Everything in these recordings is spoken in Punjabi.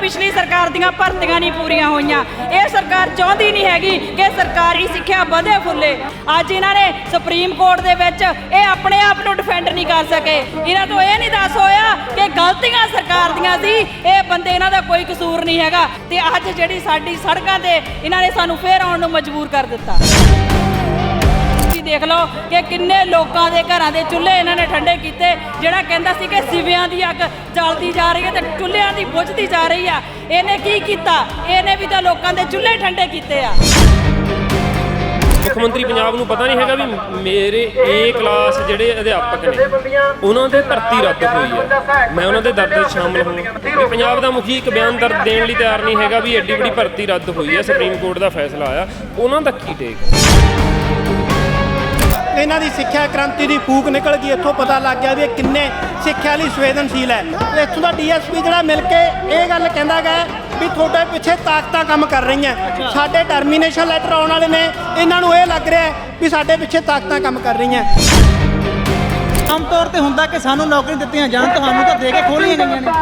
ਪਿਛਲੀ ਸਰਕਾਰ ਦੀਆਂ ਭਰਤੀਆਂ ਨਹੀਂ ਪੂਰੀਆਂ ਹੋਈਆਂ। ਇਹ ਸਰਕਾਰ ਚਾਹੁੰਦੀ ਨਹੀਂ ਹੈਗੀ ਕਿ ਸਰਕਾਰੀ ਸਿੱਖਿਆ ਵਧੇ ਫੁੱਲੇ। ਅੱਜ ਇਹਨਾਂ ਨੇ ਸੁਪਰੀਮ ਕੋਰਟ ਦੇ ਵਿੱਚ ਇਹ ਆਪਣੇ ਆਪ ਨੂੰ ਡਿਫੈਂਡ ਨਹੀਂ ਕਰ ਸਕੇ। ਇਹਨਾਂ ਤੋਂ ਇਹ ਨਹੀਂ ਦੱਸ ਹੋਇਆ ਕਿ ਗਲਤੀਆਂ ਸਰਕਾਰ ਦੀਆਂ ਸੀ। ਇਹ ਬੰਦੇ ਇਹਨਾਂ ਦਾ ਕੋਈ ਕਸੂਰ ਨਹੀਂ ਹੈਗਾ। ਤੇ ਅੱਜ ਜਿਹੜੀ ਸਾਡੀ ਸੜਕਾਂ ਤੇ ਇਹਨਾਂ ਨੇ ਸਾਨੂੰ ਫੇਰ ਆਉਣ ਨੂੰ ਮਜਬੂਰ ਕਰ ਦਿੱਤਾ। ਦੇਖ ਲਓ ਕਿ ਕਿੰਨੇ ਲੋਕਾਂ ਦੇ ਘਰਾਂ ਦੇ ਚੁੱਲ੍ਹੇ ਇਹਨਾਂ ਨੇ ਠੰਡੇ ਕੀਤੇ, ਜਿਹੜਾ ਕਹਿੰਦਾ ਸੀ ਕਿ ਸਿਵਿਆਂ ਦੀ ਅੱਗ ਜਲਦੀ ਜਾ ਰਹੀ ਹੈ ਤੇ ਚੁੱਲ੍ਹਿਆਂ ਦੀ ਬੁਝਦੀ ਜਾ ਰਹੀ ਆ। ਇਹਨੇ ਕੀ ਕੀਤਾ? ਇਹਨੇ ਵੀ ਤਾਂ ਲੋਕਾਂ ਦੇ ਚੁੱਲ੍ਹੇ ਠੰਡੇ ਕੀਤੇ ਆ। ਮੁੱਖ ਮੰਤਰੀ ਪੰਜਾਬ ਨੂੰ ਪਤਾ ਨਹੀਂ ਹੈਗਾ ਵੀ ਮੇਰੇ ਏ ਕਲਾਸ ਜਿਹੜੇ ਅਧਿਆਪਕ ਨੇ, ਉਹਨਾਂ ਦੇ ਭਰਤੀ ਰੱਦ ਹੋਈ ਹੈ ਮੈਂ ਉਹਨਾਂ ਦੇ ਦਰਦ ਵਿੱਚ ਸ਼ਾਮਲ ਹਾਂ। ਪੰਜਾਬ ਦਾ ਮੁਖੀ ਇੱਕ ਬਿਆਨ ਦਰਦ ਦੇਣ ਲਈ ਤਿਆਰ ਨਹੀਂ ਹੈਗਾ ਵੀ ਐਡੀ ਵੱਡੀ ਭਰਤੀ ਰੱਦ ਹੋਈ ਹੈ ਸੁਪਰੀਮ ਕੋਰਟ ਦਾ ਫੈਸਲਾ ਆਇਆ। ਉਹਨਾਂ ਦਾ ਕੀ ਟੇਕ ਇਹਨਾਂ ਦੀ ਸਿੱਖਿਆ ਕ੍ਰਾਂਤੀ ਦੀ ਫੂਕ ਨਿਕਲ ਗਈ ਇੱਥੋਂ ਪਤਾ ਲੱਗ ਗਿਆ ਵੀ ਇਹ ਕਿੰਨੇ ਸਿੱਖਿਆ ਲਈ ਸੰਵੇਦਨਸ਼ੀਲ ਹੈ। ਤੇ ਇੱਥੋਂ ਦਾ ਡੀਐਸਪੀ ਜਿਹੜਾ ਮਿਲ ਕੇ ਇਹ ਗੱਲ ਕਹਿੰਦਾ ਗਿਆ ਵੀ ਤੁਹਾਡੇ ਪਿੱਛੇ ਤਾਕਤਾਂ ਕੰਮ ਕਰ ਰਹੀਆਂ। ਸਾਡੇ ਟਰਮੀਨੇਸ਼ਨ ਲੈਟਰ ਆਉਣ ਵਾਲੇ ਨੇ ਇਹਨਾਂ ਨੂੰ ਇਹ ਲੱਗ ਰਿਹਾ ਵੀ ਸਾਡੇ ਪਿੱਛੇ ਤਾਕਤਾਂ ਕੰਮ ਕਰ ਰਹੀਆਂ। ਆਮ ਤੌਰ ਤੇ ਹੁੰਦਾ ਕਿ ਸਾਨੂੰ ਨੌਕਰੀ ਦਿੱਤੀਆਂ ਜਾਣ ਤੁਹਾਨੂੰ ਤਾਂ ਦੇ ਕੇ ਖੋਲੀਆਂ ਗਈਆਂ ਨੇ।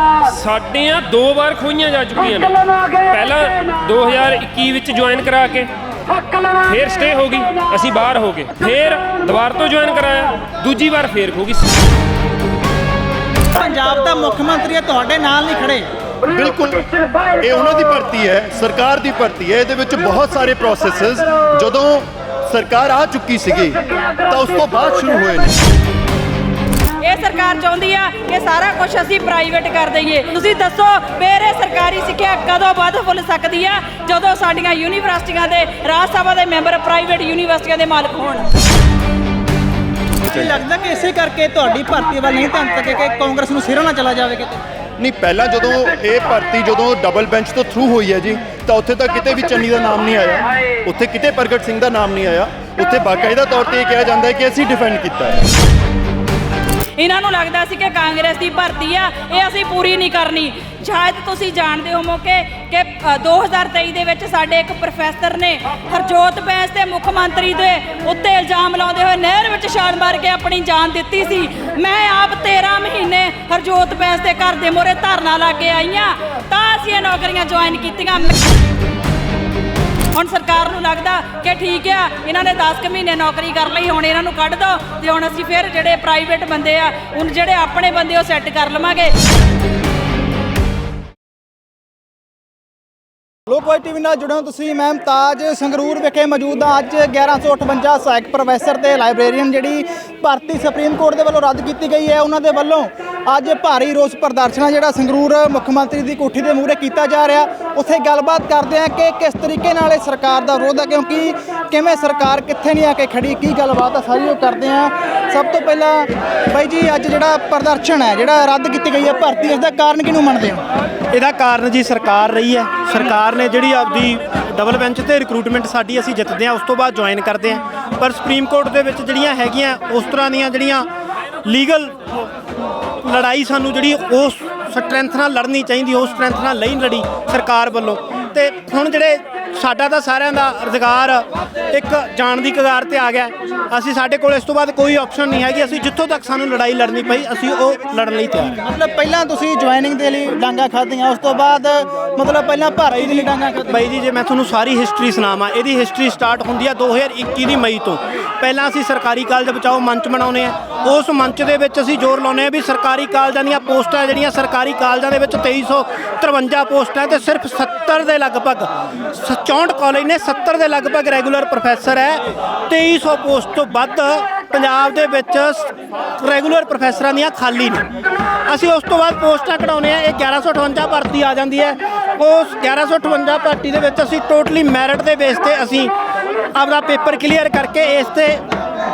ਸਾਡੀਆਂ ਦੋ ਵਾਰ ਖੋਈਆਂ ਜਾ ਚੁੱਕੀਆਂ ਨੇ। ਪਹਿਲਾਂ 2021 ਵਿੱਚ ਜੁਆਇਨ ਕਰਾ ਕੇ ਫੇਰ ਸਟੇ ਹੋ ਗਈ। ਅਸੀਂ ਬਾਹਰ ਹੋ ਗਏ। ਫੇਰ ਦੁਬਾਰ ਤੋਂ ਜੁਆਇਨ ਕਰਾਇਆ। ਦੂਜੀ ਵਾਰ ਫੇਰ ਖੋ ਗਈ। ਪੰਜਾਬ ਦਾ ਮੁੱਖ ਮੰਤਰੀ ਤੁਹਾਡੇ ਨਾਲ ਨਹੀਂ ਖੜੇ। ਬਿਲਕੁਲ। ਇਹ ਉਹਨਾਂ ਦੀ ਭਰਤੀ ਹੈ ਸਰਕਾਰ ਦੀ ਭਰਤੀ ਹੈ। ਇਹਦੇ ਵਿੱਚ ਬਹੁਤ ਸਾਰੇ ਪ੍ਰੋਸੈਸਸ ਜਦੋਂ ਸਰਕਾਰ ਆ ਚੁੱਕੀ ਸੀਗੀ ਤਾਂ ਉਸ ਤੋਂ ਬਾਅਦ ਸ਼ੁਰੂ ਹੋਏ ਨੇ। ਇਹ ਸਰਕਾਰ ਚਾਹੁੰਦੀ ਆ ਕਿ ਸਾਰਾ ਕੁਝ ਅਸੀਂ ਪ੍ਰਾਈਵੇਟ ਕਰ ਦਈਏ। ਤੁਸੀਂ ਦੱਸੋ ਮੇਰੇ ਸਰਕਾਰੀ ਸਿੱਖਿਆ ਕਦੋਂ ਵੱਧ ਫੁੱਲ ਸਕਦੀ ਆ? ਜਦੋਂ ਸਾਡੀਆਂ ਯੂਨੀਵਰਸਿਟੀਆਂ ਦੇ ਰਾਜ ਸਭਾ ਦੇ ਮੈਂਬਰ ਪ੍ਰਾਈਵੇਟ ਯੂਨੀਵਰਸਿਟੀਆਂ ਦੇ ਮਾਲਕ ਹੋਣ। ਕੀ ਲੱਗਦਾ ਕਿ ਇਸੇ ਕਰਕੇ ਤੁਹਾਡੀ ਭਰਤੀ ਵੱਲ ਨਹੀਂ ਧਿਆਨ ਤੱਕ ਕਿ ਕਾਂਗਰਸ ਨੂੰ ਸਿਰਾਂ ਨਾ ਚਲਾ ਜਾਵੇ ਕਿਤੇ? ਨਹੀਂ ਪਹਿਲਾਂ ਜਦੋਂ ਇਹ ਭਰਤੀ ਜਦੋਂ ਡਬਲ ਬੈਂਚ ਤੋਂ ਥਰੂ ਹੋਈ ਹੈ ਜੀ ਤਾਂ ਉੱਥੇ ਤਾਂ ਕਿਤੇ ਵੀ ਚੰਨੀ ਦਾ ਨਾਮ ਨਹੀਂ ਆਇਆ। ਉੱਥੇ ਕਿਤੇ ਪ੍ਰਗਟ ਸਿੰਘ ਦਾ ਨਾਮ ਨਹੀਂ ਆਇਆ। ਉੱਥੇ ਬਾਕਾਇਦਾ ਤੌਰ ਤੇ ਇਹ ਕਿਹਾ ਜਾਂਦਾ ਹੈ ਕਿ ਅਸੀਂ ਡਿਫੈਂਡ ਕੀਤਾ ਹੈ। ਇਹਨਾਂ ਨੂੰ ਲੱਗਦਾ ਸੀ ਕਿ ਕਾਂਗਰਸ ਦੀ ਭਰਤੀ ਆ ਇਹ ਅਸੀਂ ਪੂਰੀ ਨਹੀਂ ਕਰਨੀ। ਸ਼ਾਇਦ ਤੁਸੀਂ ਜਾਣਦੇ ਹੋਵੋ ਕਿ ਕਿ ਅ, 2023 ਦੇ ਵਿੱਚ ਸਾਡੇ ਇੱਕ ਪ੍ਰੋਫੈਸਰ ਨੇ ਹਰਜੋਤ ਬੈਂਸ ਤੇ ਮੁੱਖ ਮੰਤਰੀ ਦੇ ਉੱਤੇ ਇਲਜ਼ਾਮ ਲਾਉਂਦੇ ਹੋਏ ਨਹਿਰ ਵਿੱਚ ਛਾਲ ਮਾਰ ਕੇ ਆਪਣੀ ਜਾਨ ਦਿੱਤੀ ਸੀ। ਮੈਂ ਆਪ 13 ਮਹੀਨੇ ਹਰਜੋਤ ਬੈਂਸ ਦੇ ਘਰ ਦੇ ਮੂਹਰੇ ਧਰਨਾ ਲਾ ਕੇ ਆਈਆਂ ਤਾਂ ਅਸੀਂ ਇਹ ਨੌਕਰੀਆਂ ਜੁਆਇਨ ਕੀਤੀਆਂ। ਹੁਣ ਸਰਕਾਰ ਨੂੰ ਲੱਗਦਾ ਕਿ ਠੀਕ ਆ, ਇਹਨਾਂ ਨੇ 10 ਕੁ ਮਹੀਨੇ ਨੌਕਰੀ ਕਰ ਲਈ, ਹੁਣ ਇਹਨਾਂ ਨੂੰ ਕੱਢ ਦੋ ਤੇ ਹੁਣ ਅਸੀਂ ਫਿਰ ਜਿਹੜੇ ਪ੍ਰਾਈਵੇਟ ਬੰਦੇ ਆ, ਹੁਣ ਜਿਹੜੇ ਆਪਣੇ ਬੰਦੇ ਉਹ ਸੈੱਟ ਕਰ ਲਵਾਂਗੇ। ਲੋਕਵਾਈ ਟੀਵੀ ਨਾਲ ਜੁੜੇ ਹੋ ਤੁਸੀਂ, ਮੈਂ ਮੁਮਤਾਜ ਸੰਗਰੂਰ ਵਿਖੇ ਮੌਜੂਦ ਹਾਂ। ਅੱਜ 1158 ਸਹਾਇਕ ਪ੍ਰੋਫੈਸਰ ਤੇ ਲਾਇਬ੍ਰੇਰੀਅਨ ਜਿਹੜੀ ਭਾਰਤੀ ਸੁਪਰੀਮ ਕੋਰਟ ਦੇ ਵੱਲੋਂ ਰੱਦ ਕੀਤੀ ਗਈ ਹੈ, ਉਹਨਾਂ ਦੇ ਵੱਲੋਂ ਅੱਜ ਭਾਰੀ ਰੋਸ ਪ੍ਰਦਰਸ਼ਨ ਜਿਹੜਾ ਸੰਗਰੂਰ ਮੁੱਖ ਮੰਤਰੀ ਦੀ ਕੋਠੀ ਦੇ ਮੂਹਰੇ ਕੀਤਾ ਜਾ ਰਿਹਾ। ਉੱਥੇ ਗੱਲਬਾਤ ਕਰਦੇ ਹਾਂ ਕਿ ਕਿਸ ਤਰੀਕੇ ਨਾਲ ਇਹ ਸਰਕਾਰ ਦਾ ਵਿਰੋਧ ਹੈ, ਕਿਉਂਕਿ ਕਿਵੇਂ ਸਰਕਾਰ ਕਿੱਥੇ ਨਹੀਂ ਆ ਕੇ ਖੜੀ, ਕੀ ਗੱਲਬਾਤ ਆ, ਸਾਰੀ ਉਹ ਕਰਦੇ ਹਾਂ। ਸਭ ਤੋਂ ਪਹਿਲਾਂ ਬਾਈ ਜੀ, ਅੱਜ ਜਿਹੜਾ ਪ੍ਰਦਰਸ਼ਨ ਹੈ, ਜਿਹੜਾ ਰੱਦ ਕੀਤੀ ਗਈ ਹੈ, ਭਰਤੀ, ਇਸ ਦਾ ਕਾਰਨ ਕਿਹਨੂੰ ਮੰਨਦੇ ਹੋ? ਇਹਦਾ ਕਾਰਨ ਜੀ ਸਰਕਾਰ ਰਹੀ ਹੈ। ਸਰਕਾਰ ਨੇ ਜਿਹੜੀ ਆਪਦੀ ਡਬਲ ਬੈਂਚ ਤੇ ਰਿਕਰੂਟਮੈਂਟ ਸਾਡੀ ਅਸੀਂ ਜਿੱਤਦੇ ਹਾਂ, ਉਸ ਤੋਂ ਬਾਅਦ ਜੁਆਇਨ ਕਰਦੇ ਹਾਂ। ਪਰ ਸੁਪਰੀਮ ਕੋਰਟ ਦੇ ਵਿੱਚ ਜਿਹੜੀਆਂ ਹੈਗੀਆਂ, ਉਸ ਤਰ੍ਹਾਂ ਦੀਆਂ ਜਿਹੜੀਆਂ ਲੀਗਲ ਲੜਾਈ ਸਾਨੂੰ ਜਿਹੜੀ ਉਸ ਸਟਰੈਂਥ ਨਾਲ ਲੜਨੀ ਚਾਹੀਦੀ ਉਸ ਸਟਰੈਂਥ ਨਾਲ ਨਹੀਂ ਲੜੀ ਸਰਕਾਰ ਵੱਲੋਂ। ਤੇ ਹੁਣ ਜਿਹੜੇ ਸਾਡਾ ਤਾਂ ਸਾਰਿਆਂ ਦਾ ਰੁਜ਼ਗਾਰ ਇੱਕ ਜਾਣ ਦੀ ਕਗਾਰ ਤੇ ਆ ਗਿਆ। ਅਸੀਂ ਸਾਡੇ ਕੋਲ ਇਸ ਤੋਂ ਬਾਅਦ ਕੋਈ ਆਪਸ਼ਨ ਨਹੀਂ ਹੈਗੀ। ਅਸੀਂ ਜਿੱਥੋਂ ਤੱਕ ਸਾਨੂੰ ਲੜਾਈ ਲੜਨੀ ਪਈ ਅਸੀਂ ਉਹ ਲੜਨ ਲਈ ਤਿਆਰ ਹਾਂ। ਮਤਲਬ ਪਹਿਲਾਂ ਤੁਸੀਂ ਜੁਆਇਨਿੰਗ ਦੇ ਲਈ ਡਾਂਗਾ ਖਾਧੀਆਂ ਉਸ ਤੋਂ ਬਾਅਦ ਮਤਲਬ ਪਹਿਲਾਂ ਭਰਤੀ ਦੇ ਲਈ ਡਾਂਗਾ ਖਾਧੀਆਂ। ਬਾਈ ਜੀ ਜੇ ਮੈਂ ਤੁਹਾਨੂੰ ਸਾਰੀ ਹਿਸਟਰੀ ਸੁਣਾਵਾਂ ਇਹਦੀ ਹਿਸਟਰੀ ਸਟਾਰਟ ਹੁੰਦੀ ਆ 2021 ਦੀ ਮਈ ਤੋਂ। ਪਹਿਲਾਂ ਅਸੀਂ ਸਰਕਾਰੀ ਕਾਲਜ ਬਚਾਓ ਮੰਚ ਬਣਾਉਨੇ ਆ ਉਸ ਮੰਚ ਦੇ ਵਿੱਚ ਅਸੀਂ ਜ਼ੋਰ ਲਾਉਨੇ ਆ ਵੀ ਸਰਕਾਰੀ ਕਾਲਜਾਂ ਦੀਆਂ ਪੋਸਟਾਂ ਜਿਹੜੀਆਂ ਸਰਕਾਰੀ ਕਾਲਜਾਂ ਦੇ ਵਿੱਚ 2353 ਪੋਸਟਾਂ ਤੇ ਸਿਰਫ 70 ਦੇ ਲਗਭਗ 64 ਕਾਲਜ ਨੇ 70 ਦੇ ਲਗਭਗ ਰੈਗੂਲਰ ਪ੍ਰੋਫੈਸਰ ਹੈ। 2300 ਪੋਸਟ ਤੋਂ ਵੱਧ ਪੰਜਾਬ ਦੇ ਵਿੱਚ ਰੈਗੂਲਰ ਪ੍ਰੋਫੈਸਰਾਂ ਦੀਆਂ ਖਾਲੀ ਨੇ। ਅਸੀਂ ਉਸ ਤੋਂ ਬਾਅਦ ਪੋਸਟਾਂ ਕਢਾਉਨੇ ਆ ਇਹ 1158 ਭਰਤੀ ਆ ਜਾਂਦੀ ਹੈ। ਉਸ 1158 ਭਰਤੀ ਦੇ ਵਿੱਚ ਅਸੀਂ ਟੋਟਲੀ ਮੈਰਿਟ ਦੇ ਬੇਸ ਤੇ ਅਸੀਂ ਆਪਦਾ ਪੇਪਰ ਕਲੀਅਰ ਕਰਕੇ ਇਸ ਤੇ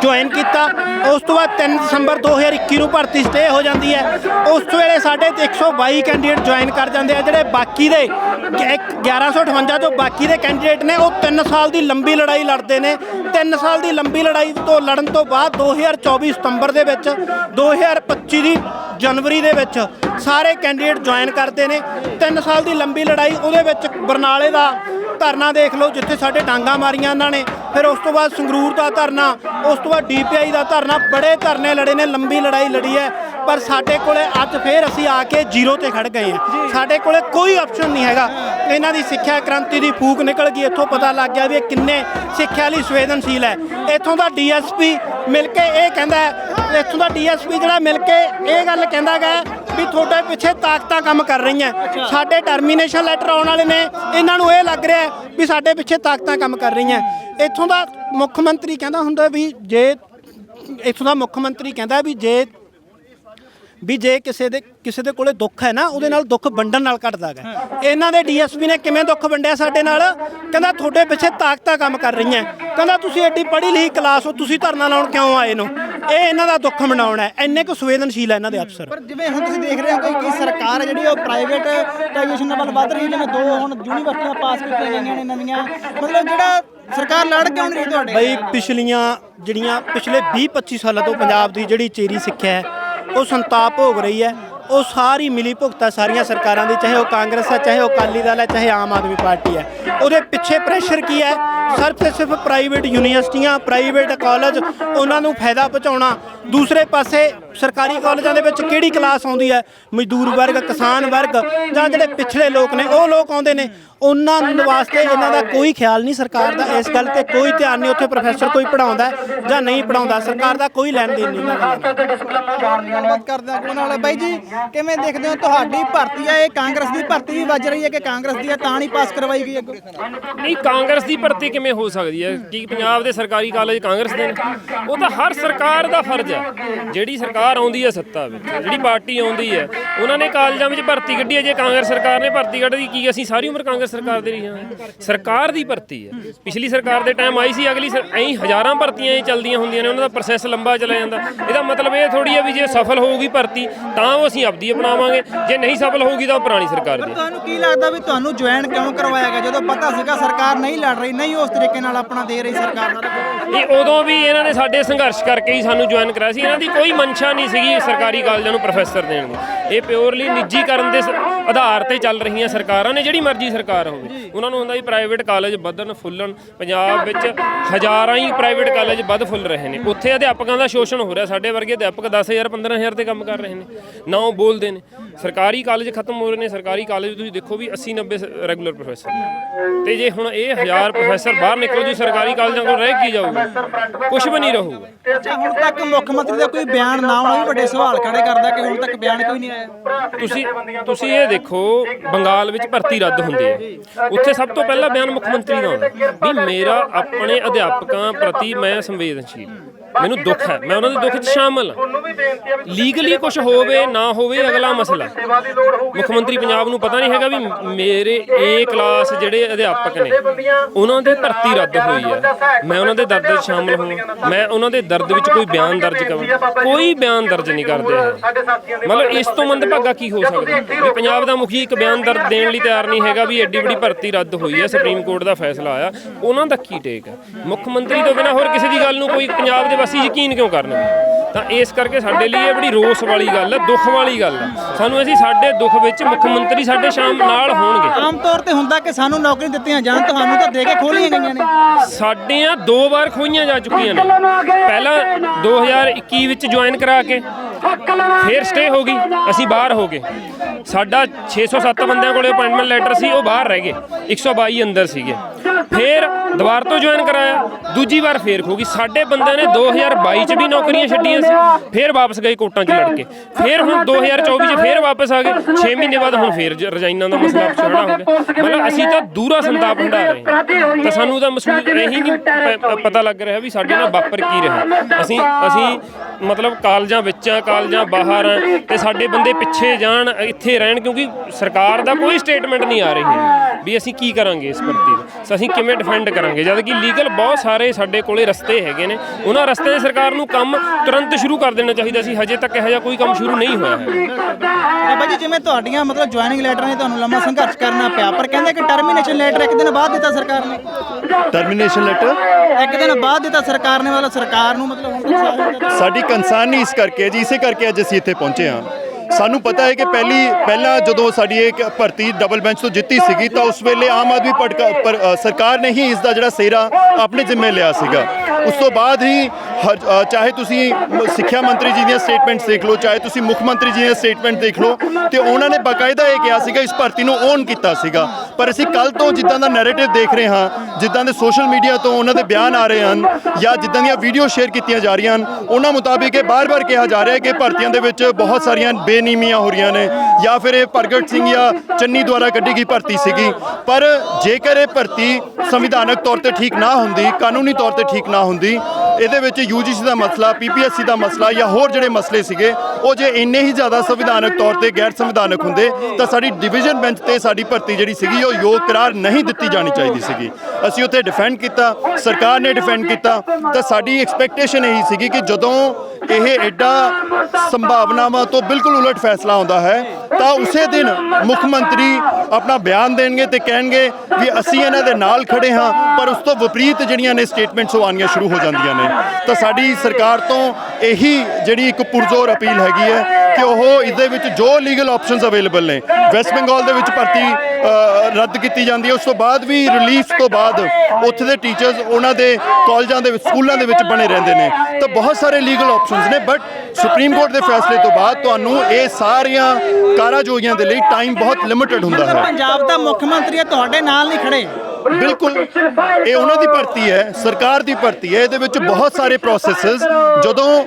ਜੁਆਇਨ ਕੀਤਾ। ਉਸ ਤੋਂ ਬਾਅਦ 3 ਦਸੰਬਰ 2021 ਨੂੰ ਭਰਤੀ ਸਟੇ ਹੋ ਜਾਂਦੀ ਹੈ। ਉਸ ਵੇਲੇ ਸਾਡੇ ਤੇ 122 ਕੈਂਡੀਡੇਟ ਜੁਆਇਨ ਕਰ ਜਾਂਦੇ ਆ, ਜਿਹੜੇ ਬਾਕੀ ਦੇ ਇੱਕ 1158 ਜੋ ਬਾਕੀ ਦੇ ਕੈਂਡੀਡੇਟ ਨੇ, ਉਹ 3 ਸਾਲ ਦੀ ਲੰਬੀ ਲੜਾਈ ਲੜਦੇ ਨੇ। 3 ਸਾਲ ਦੀ ਲੰਬੀ ਲੜਾਈ ਤੋਂ ਲੜਨ ਤੋਂ ਬਾਅਦ 2024 ਸਤੰਬਰ ਦੇ ਵਿੱਚ 2025 ਦੀ ਜਨਵਰੀ ਦੇ ਵਿੱਚ ਸਾਰੇ ਕੈਂਡੀਡੇਟ ਜੁਆਇਨ ਕਰਦੇ ਨੇ। 3 ਸਾਲ ਦੀ ਲੰਬੀ ਲੜਾਈ, ਉਹਦੇ ਵਿੱਚ ਬਰਨਾਲੇ ਦਾ ਧਰਨਾ ਦੇਖ ਲਓ ਜਿੱਥੇ ਸਾਡੇ ਡਾਂਗਾ ਮਾਰੀਆਂ ਇਹਨਾਂ ਨੇ। ਫਿਰ ਉਸ ਤੋਂ ਬਾਅਦ ਸੰਗਰੂਰ ਦਾ ਧਰਨਾ ਉਸ ਤੋਂ ਬਾਅਦ ਡੀਪੀਆਈ ਦਾ ਧਰਨਾ ਬੜੇ ਧਰਨੇ ਲੜੇ ਨੇ ਲੰਬੀ ਲੜਾਈ ਲੜੀ ਹੈ ਪਰ ਸਾਡੇ ਕੋਲੇ ਅੱਜ ਫੇਰ ਅਸੀਂ ਆ ਕੇ ਜ਼ੀਰੋ ਤੇ ਖੜ ਗਏ ਹਾਂ। ਸਾਡੇ ਕੋਲੇ ਕੋਈ ਆਪਸ਼ਨ ਨਹੀਂ ਹੈਗਾ। ਇਹਨਾਂ ਦੀ ਸਿੱਖਿਆ ਕ੍ਰਾਂਤੀ ਦੀ ਫੂਕ ਨਿਕਲ ਗਈ ਇੱਥੋਂ ਪਤਾ ਲੱਗ ਗਿਆ ਵੀ ਇਹ ਕਿੰਨੇ ਸਿੱਖਿਆ ਲਈ ਸੰਵੇਦਨਸ਼ੀਲ ਹੈ। ਇੱਥੋਂ ਦਾ ਡੀਐਸਪੀ ਮਿਲ ਕੇ ਇਹ ਕਹਿੰਦਾ ਹੈ ਇੱਥੋਂ ਦਾ ਡੀਐਸਪੀ ਜਿਹੜਾ ਮਿਲ ਕੇ ਇਹ ਗੱਲ ਕਹਿੰਦਾ ਗਾ ਵੀ ਤੁਹਾਡੇ ਪਿੱਛੇ ਤਾਕਤਾਂ ਕੰਮ ਕਰ ਰਹੀਆਂ। ਸਾਡੇ ਟਰਮੀਨੇਸ਼ਨ ਲੈਟਰ ਆਉਣ ਵਾਲੇ ਨੇ ਇਹਨਾਂ ਨੂੰ ਇਹ ਲੱਗ ਰਿਹਾ ਵੀ ਸਾਡੇ ਪਿੱਛੇ ਤਾਕਤਾਂ ਕੰਮ ਕਰ ਰਹੀਆਂ। ਇੱਥੋਂ ਇੱਥੋਂ ਦਾ ਮੁੱਖ ਮੰਤਰੀ ਕਹਿੰਦਾ ਹੁੰਦਾ ਵੀ ਜੇ, ਇੱਥੋਂ ਦਾ ਮੁੱਖ ਮੰਤਰੀ ਕਹਿੰਦਾ ਵੀ ਜੇ ਵੀ ਜੇ ਕਿਸੇ ਦੇ ਕਿਸੇ ਦੇ ਕੋਲੇ ਦੁੱਖ ਹੈ ਨਾ ਉਹਦੇ ਨਾਲ ਦੁੱਖ ਵੰਡਣ ਨਾਲ ਘਟਦਾ ਹੈ ਇਹਨਾਂ ਦੇ ਡੀਐਸਪੀ ਨੇ ਕਿਵੇਂ ਦੁੱਖ ਵੰਡਿਆ ਸਾਡੇ ਨਾਲ? ਕਹਿੰਦਾ ਤੁਹਾਡੇ ਪਿੱਛੇ ਤਾਕਤਾਂ ਕੰਮ ਕਰ ਰਹੀਆਂ। ਕਹਿੰਦਾ ਤੁਸੀਂ ਐਡੀ ਪੜ੍ਹੀ ਲਿਖੀ ਕਲਾਸ ਹੋ ਤੁਸੀਂ ਧਰਨਾ ਲਾਉਣ ਕਿਉਂ ਆਏ ਨੂੰ? ਇਹ ਇਹਨਾਂ ਦਾ ਦੁੱਖ ਮਨਾਉਣਾ ਹੈ। ਇੰਨੇ ਕੁ ਸੰਵੇਦਨਸ਼ੀਲ ਹੈ ਇਹਨਾਂ ਦੇ ਅਫਸਰ। ਪਰ ਜਿਵੇਂ ਹੁਣ ਤੁਸੀਂ ਦੇਖ ਰਹੇ ਹੋ ਕਿ ਕਿ ਸਰਕਾਰ ਜਿਹੜੀ ਉਹ ਪ੍ਰਾਈਵੇਟਾਈਜੇਸ਼ਨ ਵੱਲ ਵੱਧ ਰਹੀ ਜਿਵੇਂ ਦੋ ਹੁਣ ਯੂਨੀਵਰਸਿਟੀਆਂ ਪਾਸ ਕੀਤੀਆਂ ਗਈਆਂ ਨੇ ਨਵੀਆਂ। ਮਤਲਬ ਜਿਹੜਾ ਸਰਕਾਰ ਲੜ ਕਿਉਂ ਨਹੀਂ ਰਹੀ ਤੁਹਾਡੇ? ਬਈ ਪਿਛਲੀਆਂ ਜਿਹੜੀਆਂ ਪਿਛਲੇ 20 25 ਸਾਲਾਂ ਤੋਂ ਪੰਜਾਬ ਦੀ ਜਿਹੜੀ ਚੇਰੀ ਸਿੱਖਿਆ ਹੈ ਉਹ ਸੰਤਾਪ ਭੋਗ ਰਹੀ ਹੈ। ਉਹ ਸਾਰੀ ਮਿਲੀ ਭੁਗਤ ਹੈ ਸਾਰੀਆਂ ਸਰਕਾਰਾਂ ਦੀ, ਚਾਹੇ ਉਹ ਕਾਂਗਰਸ ਹੈ, ਚਾਹੇ ਉਹ ਅਕਾਲੀ ਦਲ ਹੈ, ਚਾਹੇ ਆਮ ਆਦਮੀ ਪਾਰਟੀ ਹੈ। ਉਹਦੇ ਪਿੱਛੇ ਪ੍ਰੈਸ਼ਰ ਕੀ ਹੈ? ਸਿਰਫ ਤੇ ਸਿਰਫ ਪ੍ਰਾਈਵੇਟ ਯੂਨੀਵਰਸਿਟੀਆਂ ਪ੍ਰਾਈਵੇਟ ਕਾਲਜ ਉਹਨਾਂ ਨੂੰ ਫਾਇਦਾ ਪਹੁੰਚਾਉਣਾ। ਦੂਸਰੇ ਪਾਸੇ ਸਰਕਾਰੀ ਕਾਲਜਾਂ ਦੇ ਵਿੱਚ ਕਿਹੜੀ ਕਲਾਸ ਆਉਂਦੀ ਹੈ? ਮਜ਼ਦੂਰ ਵਰਗ ਕਿਸਾਨ ਵਰਗ ਜਾਂ ਜਿਹੜੇ ਪਿਛੜੇ ਲੋਕ ਨੇ ਉਹ ਲੋਕ ਆਉਂਦੇ ਨੇ। ਉਹਨਾਂ ਨੂੰ ਵਾਸਤੇ ਇਹਨਾਂ ਦਾ ਕੋਈ ਖਿਆਲ ਨਹੀਂ ਸਰਕਾਰ ਦਾ ਇਸ ਗੱਲ ਤੇ ਕੋਈ ਧਿਆਨ ਨਹੀਂ ਉੱਥੇ ਪ੍ਰੋਫੈਸਰ ਕੋਈ ਪੜਾਉਂਦਾ ਹੈ ਜਾਂ ਨਹੀਂ ਪੜਾਉਂਦਾ ਸਰਕਾਰ ਦਾ ਕੋਈ ਲੈਣ ਦੇਣ ਨਹੀਂ ਨਾਲ ਗੱਲਬਾਤ ਕਰਦੇ ਹਾਂ ਕੋਣ ਨਾਲ। ਬਾਈ ਜੀ ਕਿਵੇਂ ਦੇਖਦੇ ਹੋ ਤੁਹਾਡੀ ਭਰਤੀ ਹੈ? ਇਹ ਕਾਂਗਰਸ ਦੀ ਭਰਤੀ ਵੀ ਵੱਜ ਰਹੀ ਹੈ ਕਿ ਕਾਂਗਰਸ ਦੀ ਹੈ? ਤਾਂ ਨਹੀਂ ਪਾਸ ਕਰਵਾਈ ਗਈ ਨਹੀਂ ਕਾਂਗਰਸ ਦੀ ਭਰਤੀ ਕਿਵੇਂ ਹੋ ਸਕਦੀ ਹੈ? ਕੀ ਪੰਜਾਬ ਦੇ ਸਰਕਾਰੀ ਕਾਲਜ ਕਾਂਗਰਸ ਦੇ ਨੇ? ਉਹ ਤਾਂ ਹਰ ਸਰਕਾਰ ਦਾ ਫਰਜ਼ ਹੈ। ਜਿਹੜੀ ਸਰਕਾਰ ਆਉਂਦੀ ਹੈ ਸੱਤਾ ਵਿੱਚ, ਜਿਹੜੀ ਪਾਰਟੀ ਆਉਂਦੀ ਹੈ, ਉਹਨਾਂ ਨੇ ਕਾਲਜਾਂ ਵਿੱਚ ਭਰਤੀ ਕੱਢੀ ਹੈ। ਜੇ ਕਾਂਗਰਸ ਸਰਕਾਰ ਨੇ ਭਰਤੀ ਕੱਢੀ ਕੀ ਅਸੀਂ ਸਾਰੀ ਉਮਰ ਕਾਂਗਰਸ ਸਰਕਾਰ ਦੇ ਰਹੀ ਹਾਂ ਸਰਕਾਰ ਦੀ ਭਰਤੀ ਹੈ। ਪਿਛਲੀ ਸਰਕਾਰ ਦੇ ਟਾਈਮ ਆਈ ਸੀ, ਅਗਲੀ ਸਰ- ਐਂ ਹਜ਼ਾਰਾਂ ਭਰਤੀਆਂ ਇਹ ਚੱਲਦੀਆਂ ਹੁੰਦੀਆਂ ਨੇ, ਉਹਨਾਂ ਦਾ ਪ੍ਰੋਸੈਸ ਲੰਬਾ ਚਲਾ ਜਾਂਦਾ। ਇਹਦਾ ਮਤਲਬ ਇਹ ਥੋੜੀ ਹੈ ਵੀ ਜੇ ਸਫਲ ਹੋਊਗੀ ਭਰਤੀ, ਤਾਂ ਉਹ ਅਸੀਂ ਆਪਦੀ ਅਪਣਾਵਾਂਗੇ। ਜੇ ਨਹੀਂ ਸਫਲ ਹੋਊਗੀ, ਤਾਂ ਉਹ ਪੁਰਾਣੀ ਸਰਕਾਰ ਦੀ ਤੁਹਾਨੂੰ ਕੀ ਲੱਗਦਾ ਵੀ ਤੁਹਾਨੂੰ ਜੁਆਇਨ ਕਿਉਂ ਕਰਵਾਇਆ ਗਿਆ? ਜਦੋਂ ਪਤਾ ਸੀਗਾ ਸਰਕਾਰ ਨਹੀਂ ਲੜ ਰਹੀ, ਨਹੀਂ ਉਸ ਤਰੀਕੇ ਨਾਲ ਆਪਣਾ ਦੇ ਰਹੀ ਸਰਕਾਰ ਨਾਲ? ਇਹ ਉਦੋਂ ਵੀ ਇਹਨਾਂ ਨੇ ਸਾਡੇ ਸੰਘਰਸ਼ ਕਰਕੇ ਹੀ ਸਾਨੂੰ ਜੁਆਇਨ ਕਰਾਇਆ ਸੀ। ਇਹਨਾਂ ਦੀ ਕੋਈ ਮਨਸ਼ਾ ਨਹੀਂ ਸੀਗੀ ਸਰਕਾਰੀ ਕਾਲਜਾਂ ਨੂੰ ਪ੍ਰੋਫੈਸਰ ਦੇਣ ਦੀ। ਇਹ ਪਿਓਰਲੀ ਨਿੱਜੀਕਰਨ ਦੇ ਆਧਾਰ ਤੇ ਚੱਲ ਰਹੀਆਂ ਸਰਕਾਰਾਂ ਨੇ ਜਿਹੜੀ ਮਰਜ਼ੀ ਸਰਕਾਰ ਹੋਵੇ। ਉਹਨਾਂ ਨੂੰ ਹੁੰਦਾ ਵੀ ਪ੍ਰਾਈਵੇਟ ਕਾਲਜ ਵਧਣ ਫੁੱਲਣ। ਪੰਜਾਬ ਵਿੱਚ ਹਜ਼ਾਰਾਂ ਹੀ ਪ੍ਰਾਈਵੇਟ ਕਾਲਜ ਵੱਧ ਫੁੱਲ ਰਹੇ ਨੇ। ਉੱਥੇ ਅਧਿਆਪਕਾਂ ਦਾ ਸ਼ੋਸ਼ਣ ਹੋ ਰਿਹਾ। ਸਾਡੇ ਵਰਗੇ ਅਧਿਆਪਕ 10000 15000 ਤੇ ਕੰਮ ਕਰ ਰਹੇ ਨੇ। ਨਾ ਉਹ ਬੋਲਦੇ ਨੇ। ਸਰਕਾਰੀ ਕਾਲਜ ਖਤਮ ਹੋ ਰਹੇ ਨੇ। ਸਰਕਾਰੀ ਕਾਲਜ ਤੁਸੀਂ ਦੇਖੋ ਵੀ 80 90 ਰੈਗੂਲਰ ਪ੍ਰੋਫੈਸਰ। ਤੇ ਜੇ ਹੁਣ ਇਹ ਹਜ਼ਾਰ ਪ੍ਰੋਫੈਸਰ ਬਾਹਰ ਨਿਕਲ ਜੂ ਸਰਕਾਰੀ ਕਾਲਜਾਂ ਕੋਲ ਰਹਿ ਕੀ ਜਾਊਗਾ? ਕੁਝ ਵੀ ਨਹੀਂ ਰਹੂਗਾ। ਅੱਛਾ ਹੁਣ ਤੱਕ ਮੁੱਖ ਮੰਤਰੀ ਦਾ ਕੋਈ ਬਿਆਨ ਨਾ ਆਉਣਾ ਵੀ ਵੱਡੇ ਸਵਾਲ ਖੜੇ ਕਰਦਾ ਕਿ ਹੁਣ ਤੱਕ ਬਿਆਨ ਕੋਈ ਨਹੀਂ ਆਇਆ। ਤੁਸੀਂ ਤੁਸੀਂ ਇਹ ਦੇਖੋ, ਬੰਗਾਲ ਵਿੱਚ ਭਰਤੀ ਰੱਦ ਹੁੰਦੀ ਹੈ ਉੱਥੇ ਸਭ ਤੋਂ ਪਹਿਲਾਂ ਬਿਆਨ ਮੁੱਖ ਮੰਤਰੀ ਦਾ ਆਉਂਦਾ ਵੀ ਮੇਰਾ ਆਪਣੇ ਅਧਿਆਪਕਾਂ ਪ੍ਰਤੀ ਮੈਂ ਸੰਵੇਦਨਸ਼ੀਲ ਮੈਨੂੰ ਦੁੱਖ ਹੈ, ਮੈਂ ਉਹਨਾਂ ਦੇ ਦੁੱਖ 'ਚ ਸ਼ਾਮਲ ਹਾਂ। ਲੀਗਲੀ ਕੁਝ ਹੋਵੇ, ਨਾ ਹੋਵੇ, ਅਗਲਾ ਮਸਲਾ। ਮੁੱਖ ਮੰਤਰੀ ਪੰਜਾਬ ਨੂੰ ਪਤਾ ਨਹੀਂ ਹੈਗਾ ਵੀ ਮੇਰੇ ਏ ਕਲਾਸ ਜਿਹੜੇ ਅਧਿਆਪਕ ਨੇ, ਉਹਨਾਂ ਦੀ ਭਰਤੀ ਰੱਦ ਹੋਈ ਹੈ ਮੈਂ ਉਹਨਾਂ ਦੇ ਦਰਦ 'ਚ ਸ਼ਾਮਲ ਹਾਂ। ਮੈਂ ਉਹਨਾਂ ਦੇ ਦਰਦ ਵਿੱਚ ਕੋਈ ਬਿਆਨ ਦਰਜ ਕਰਾਂ। ਕੋਈ ਬਿਆਨ ਦਰਜ ਨਹੀਂ ਕਰਦੇ ਇਹ ਮਤਲਬ ਇਸ ਤੋਂ ਮੰਦਭਾਗਾ ਕੀ ਹੋ ਸਕਦਾ? ਪੰਜਾਬ ਪੰਜਾਬ ਦਾ ਮੁਖੀ ਇੱਕ ਬਿਆਨ ਦਰਜ ਦੇਣ ਲਈ ਤਿਆਰ ਨਹੀਂ ਹੈਗਾ ਵੀ ਐਡੀ ਵੱਡੀ ਭਰਤੀ ਰੱਦ ਹੋਈ ਹੈ ਸੁਪਰੀਮ ਕੋਰਟ ਦਾ ਫੈਸਲਾ ਆਇਆ। ਉਹਨਾਂ ਦਾ ਕੀ ਟੇਕ ਹੈ? ਮੁੱਖ ਮੰਤਰੀ ਤੋਂ ਬਿਨਾਂ ਹੋਰ ਕਿਸੇ ਦੀ ਗੱਲ ਨੂੰ ਕੋਈ ਪੰਜਾਬ ਦੇ ਵਾਸੀ ਯਕੀਨ ਕਿਉਂ ਕਰਨਗੇ ਤਾਂ ਇਸ ਕਰਕੇ ਸਾਡੇ ਲਈ ਇਹ ਬੜੀ ਰੋਸ ਵਾਲੀ ਗੱਲ ਹੈ ਦੁੱਖ ਵਾਲੀ ਗੱਲ ਹੈ। ਸਾਨੂੰ ਅਸੀਂ ਸਾਡੇ ਦੁੱਖ ਵਿੱਚ ਮੁੱਖ ਮੰਤਰੀ ਸਾਡੇ ਸ਼ਾਮ ਨਾਲ ਹੋਣਗੇ। ਆਮ ਤੌਰ ਤੇ ਹੁੰਦਾ ਕਿ ਸਾਨੂੰ ਨੌਕਰੀ ਦਿੱਤੀਆਂ ਜਾਣ ਤੁਹਾਨੂੰ ਤਾਂ ਦੇ ਕੇ ਖੋਲੀਆਂ ਗਈਆਂ ਨੇ। ਸਾਡੀਆਂ ਦੋ ਵਾਰ ਖੋਈਆਂ ਜਾ ਚੁੱਕੀਆਂ ਨੇ। ਪਹਿਲਾਂ 2021 ਵਿੱਚ ਜੁਆਇਨ ਕਰਾ ਕੇ ਫੇਰ ਸਟੇ ਹੋ ਗਈ ਅਸੀਂ ਬਾਹਰ ਹੋ ਗਏ। ਸਾਡਾ 607 ਬੰਦਿਆਂ ਕੋਲੇ ਅਪਾਇੰਟਮੈਂਟ ਲੈਟਰ ਸੀ, ਉਹ ਬਾਹਰ ਰਹਿ ਗਏ। 122 ਅੰਦਰ ਸੀਗੇ। ਫੇਰ ਦੁਬਾਰ ਤੋਂ ਜੁਆਇਨ ਕਰਾਇਆ। ਦੂਜੀ ਵਾਰ ਫੇਰ ਖੋ ਗਈ। ਸਾਡੇ ਬੰਦਿਆਂ ਨੇ 2022 ਚ ਵੀ ਨੌਕਰੀਆਂ ਛੱਡੀਆਂ ਸੀ, ਫੇਰ ਵਾਪਸ ਗਏ ਕੋਟਾਂ 'ਚ ਲੜ ਕੇ ਫੇਰ ਹੁਣ 2024 ਚ ਫੇਰ ਵਾਪਸ ਆ ਗਏ। 6 ਮਹੀਨੇ ਬਾਅਦ ਹੁਣ ਫੇਰ ਰਜਾਈਨਾਂ ਦਾ ਮਸਲਾ ਛੜਾ ਹੋ ਗਿਆ। ਮਤਲਬ ਅਸੀਂ ਤਾਂ ਦੂਰਾ ਸੰਤਾਪ ਹੰਡਾ ਰਹੇ ਹਾਂ। ਤਾਂ ਸਾਨੂੰ ਤਾਂ ਮਸੂਲ ਇਹੀ ਨਹੀਂ ਪਤਾ ਲੱਗ ਰਿਹਾ ਵੀ ਸਾਡੇ ਨਾਲ ਵਾਪਰ ਕੀ ਰਿਹਾ। ਅਸੀਂ ਅਸੀਂ ਮਤਲਬ ਕਾਲਜਾਂ ਵਿੱਚ ਆ, ਕਾਲਜਾਂ ਬਾਹਰ ਆ ਤੇ ਸਾਡੇ ਬੰਦੇ ਪਿੱਛੇ ਜਾਣ, ਇੱਥੇ ਰਹਿਣ ਕਿਉਂਕਿ ਸਰਕਾਰ ਦਾ ਕੋਈ ਸਟੇਟਮੈਂਟ ਨਹੀਂ ਆ ਰਹੀ ਵੀ ਅਸੀਂ ਕੀ ਕਰਾਂਗੇ ਇਸ ਭਰਤੀ ਦਾ ਸੋ ਅਸੀਂ ਕਿਵੇਂ ਡਿਫੈਂਡ ਕਰਾਂਗੇ? ਜਦ ਕਿ ਲੀਗਲ ਬਹੁਤ ਸਾਰੇ ਸਾਡੇ ਕੋਲੇ ਰਸਤੇ ਹੈਗੇ ਨੇ। ਉਹਨਾਂ ਰਸਤੇ 'ਤੇ ਸਰਕਾਰ ਨੂੰ ਕੰਮ ਤੁਰੰਤ ਸ਼ੁਰੂ ਕਰ ਦੇਣਾ ਚਾਹੀਦਾ ਸੀ। ਹਜੇ ਤੱਕ ਇਹੋ ਜਿਹਾ ਕੋਈ ਕੰਮ ਸ਼ੁਰੂ ਨਹੀਂ ਹੋਇਆ ਹੈ। ਬਾਬਾ ਜੀ ਜਿਵੇਂ ਤੁਹਾਡੀਆਂ ਮਤਲਬ ਜੁਆਇਨਿੰਗ ਲੈਟਰ ਨੇ ਤੁਹਾਨੂੰ ਲੰਮਾ ਸੰਘਰਸ਼ ਕਰਨਾ ਪਿਆ ਪਰ ਕਹਿੰਦੇ ਕਿ ਟਰਮੀਨੇਸ਼ਨ ਲੈਟਰ ਇੱਕ ਦਿਨ ਬਾਅਦ ਦਿੱਤਾ ਸਰਕਾਰ ਨੇ। ਟਰਮੀਨੇਸ਼ਨ ਲੈਟਰ ਇੱਕ ਦਿਨ ਬਾਅਦ ਦਿੱਤਾ ਸਰਕਾਰ ਨੇ ਮਤਲਬ ਸਰਕਾਰ ਨੂੰ ਮਤਲਬ ਹੁਣ ਸਾਡੀ ਕੰਸਰਨ ਇਸ ਕਰਕੇ ਜੀ। ਇਸੇ ਕਰਕੇ ਅੱਜ ਅਸੀਂ ਇੱਥੇ ਪਹੁੰਚੇ ਹਾਂ। ਸਾਨੂੰ ਪਤਾ ਹੈ ਕਿ ਪਹਿਲੀ ਪਹਿਲਾਂ ਜਦੋਂ ਸਾਡੀ ਇਹ ਭਰਤੀ ਡਬਲ ਬੈਂਚ ਤੋਂ ਜਿੱਤੀ ਸੀਗੀ, ਤਾਂ ਉਸ ਵੇਲੇ ਆਮ ਆਦਮੀ ਪਟਕਾ- ਸਰਕਾਰ ਨੇ ਹੀ ਇਸ ਦਾ ਜਿਹੜਾ ਸਿਹਰਾ ਆਪਣੇ ਜ਼ਿੰਮੇ ਲਿਆ ਸੀਗਾ। ਉਸ ਤੋਂ ਬਾਅਦ ਹੀ ਚਾਹੇ ਤੁਸੀਂ ਸਿੱਖਿਆ ਮੰਤਰੀ ਜੀ ਦੀਆਂ ਸਟੇਟਮੈਂਟਸ ਦੇਖ ਲਓ, ਚਾਹੇ ਤੁਸੀਂ ਮੁੱਖ ਮੰਤਰੀ ਜੀ ਦੀਆਂ ਸਟੇਟਮੈਂਟ ਦੇਖ ਲਓ, ਤੇ ਉਹਨਾਂ ਨੇ ਬਾਕਾਇਦਾ ਇਹ ਕਿਹਾ ਸੀਗਾ, ਇਸ ਭਰਤੀ ਨੂੰ ਓਨ ਕੀਤਾ ਸੀਗਾ। ਪਰ ਅਸੀਂ ਕੱਲ ਤੋਂ ਜਿੱਦਾਂ ਦਾ ਨੈਰੇਟਿਵ ਦੇਖ ਰਹੇ ਹਾਂ, ਜਿੱਦਾਂ ਦੇ ਸੋਸ਼ਲ ਮੀਡੀਆ ਤੋਂ ਉਹਨਾਂ ਦੇ ਬਿਆਨ ਆ ਰਹੇ ਹਨ, ਜਾਂ ਜਿੱਦਾਂ ਦੀਆਂ ਵੀਡੀਓ ਸ਼ੇਅਰ ਕੀਤੀਆਂ ਜਾ ਰਹੀਆਂ ਹਨ, ਉਹਨਾਂ ਮੁਤਾਬਿਕ ਇਹ ਬਾਰ-ਬਾਰ ਕਿਹਾ ਜਾ ਰਿਹਾ ਹੈ ਕਿ ਭਰਤੀਆਂ ਦੇ ਵਿੱਚ ਬਹੁਤ ਸਾਰੀਆਂ ਬੇਨੀਮੀਆਂ ਹੋ ਰਹੀਆਂ ਨੇ, ਜਾਂ ਫਿਰ ਇਹ ਪ੍ਰਗਟ ਸਿੰਘ ਜਾਂ ਚੰਨੀ ਦੁਆਰਾ ਕੱਢੀ ਗਈ ਭਰਤੀ ਸੀਗੀ। ਪਰ ਜੇਕਰ ਇਹ ਭਰਤੀ ਸੰਵਿਧਾਨਕ ਤੌਰ ਤੇ ਠੀਕ ਨਾ ਹੁੰਦੀ, ਕਾਨੂੰਨੀ ਤੌਰ ਤੇ ਠੀਕ ਨਾ ਹੁੰਦੀ, ਇਹਦੇ ਵਿੱਚ ਯੂਜੀਸੀ ਦਾ ਮਸਲਾ ਪੀਪੀਐਸਸੀ ਦਾ ਮਸਲਾ ਜਾਂ ਹੋਰ ਜਿਹੜੇ ਮਸਲੇ ਸੀਗੇ, ਉਹ ਜੇ ਇੰਨੇ ਹੀ ਜ਼ਿਆਦਾ ਸੰਵਿਧਾਨਕ ਤੌਰ ਤੇ ਗੈਰ ਸੰਵਿਧਾਨਕ ਹੁੰਦੇ, ਤਾਂ ਸਾਡੀ ਡਿਵੀਜ਼ਨ ਬੈਂਚ ਤੇ ਸਾਡੀ ਭਰਤੀ ਜਿਹੜੀ ਸੀਗੀ, ਉਹ ਯੋਗ ਕਰਾਰ ਨਹੀਂ ਦਿੱਤੀ ਜਾਣੀ ਚਾਹੀਦੀ ਸੀਗੀ। ਅਸੀਂ ਉੱਥੇ ਡਿਫੈਂਡ ਕੀਤਾ, ਸਰਕਾਰ ਨੇ ਡਿਫੈਂਡ ਕੀਤਾ, ਤਾਂ ਸਾਡੀ ਐਕਸਪੈਕਟੇਸ਼ਨ ਇਹੀ ਸੀਗੀ ਕਿ ਜਦੋਂ ਇਹ ਐਡਾ ਸੰਭਾਵਨਾਵਾਂ ਤੋਂ ਬਿਲਕੁਲ ਉਲਟ ਫੈਸਲਾ ਆਉਂਦਾ ਹੈ, ਤਾਂ ਉਸੇ ਦਿਨ ਮੁੱਖ ਮੰਤਰੀ ਆਪਣਾ ਬਿਆਨ ਦੇਣਗੇ ਤੇ ਕਹਿਣਗੇ ਵੀ ਅਸੀਂ ਇਹਨਾਂ ਦੇ ਨਾਲ ਖੜੇ ਹਾਂ, ਪਰ ਉਸ ਤੋਂ ਵਿਪਰੀਤ ਜਿਹੜੀਆਂ ਨੇ ਸਟੇਟਮੈਂਟਸ ਉਹ ਆਉਣੀਆਂ ਸ਼ੁਰੂ ਹੋ ਜਾਂਦੀਆਂ ਨੇ। ਤਾਂ ਸਾਡੀ ਸਰਕਾਰ ਤੋਂ ਇਹੀ ਜਿਹੜੀ ਇੱਕ ਪੁਰਜ਼ੋਰ ਅਪੀਲ ਹੈਗੀ ਹੈ ਕਿ ਉਹ ਇਸ ਦੇ ਵਿੱਚ ਜੋ ਲੀਗਲ ਆਪਸ਼ਨਸ ਅਵੇਲੇਬਲ ਨੇ ਵੈਸਟ ਬੰਗਾਲ ਦੇ ਵਿੱਚ ਭਰਤੀ ਰੱਦ ਕੀਤੀ ਜਾਂਦੀ ਹੈ। ਉਸ ਤੋਂ ਬਾਅਦ ਵੀ ਰਿਲੀਫ ਤੋਂ ਬਾਅਦ ਉੱਥੇ ਦੇ ਟੀਚਰਸ ਉਹਨਾਂ ਦੇ ਕਾਲਜਾਂ ਦੇ ਵਿੱਚ, ਸਕੂਲਾਂ ਦੇ ਵਿੱਚ ਬਣੇ ਰਹਿੰਦੇ ਨੇ। ਤਾਂ ਬਹੁਤ ਸਾਰੇ ਲੀਗਲ ਆਪਸ਼ਨਸ ਨੇ ਬਟ ਸੁਪਰੀਮ ਕੋਰਟ ਦੇ ਫੈਸਲੇ ਤੋਂ ਬਾਅਦ ਤੁਹਾਨੂੰ ਇਹ ਸਾਰੀਆਂ ਕਾਰਾਜੋਈਆਂ ਦੇ ਲਈ ਟਾਈਮ ਬਹੁਤ ਲਿਮਿਟਡ ਹੁੰਦਾ ਹੈ। ਪੰਜਾਬ ਦਾ ਮੁੱਖ ਮੰਤਰੀ ਤੁਹਾਡੇ ਨਾਲ ਨਹੀਂ ਖੜੇ। ਬਿਲਕੁਲ, ਇਹ ਉਹਨਾਂ ਦੀ ਭਰਤੀ ਹੈ, ਸਰਕਾਰ ਦੀ ਭਰਤੀ ਹੈ। ਇਹਦੇ ਵਿੱਚ ਬਹੁਤ ਸਾਰੇ ਪ੍ਰੋਸੈਸਸ ਜਦੋਂ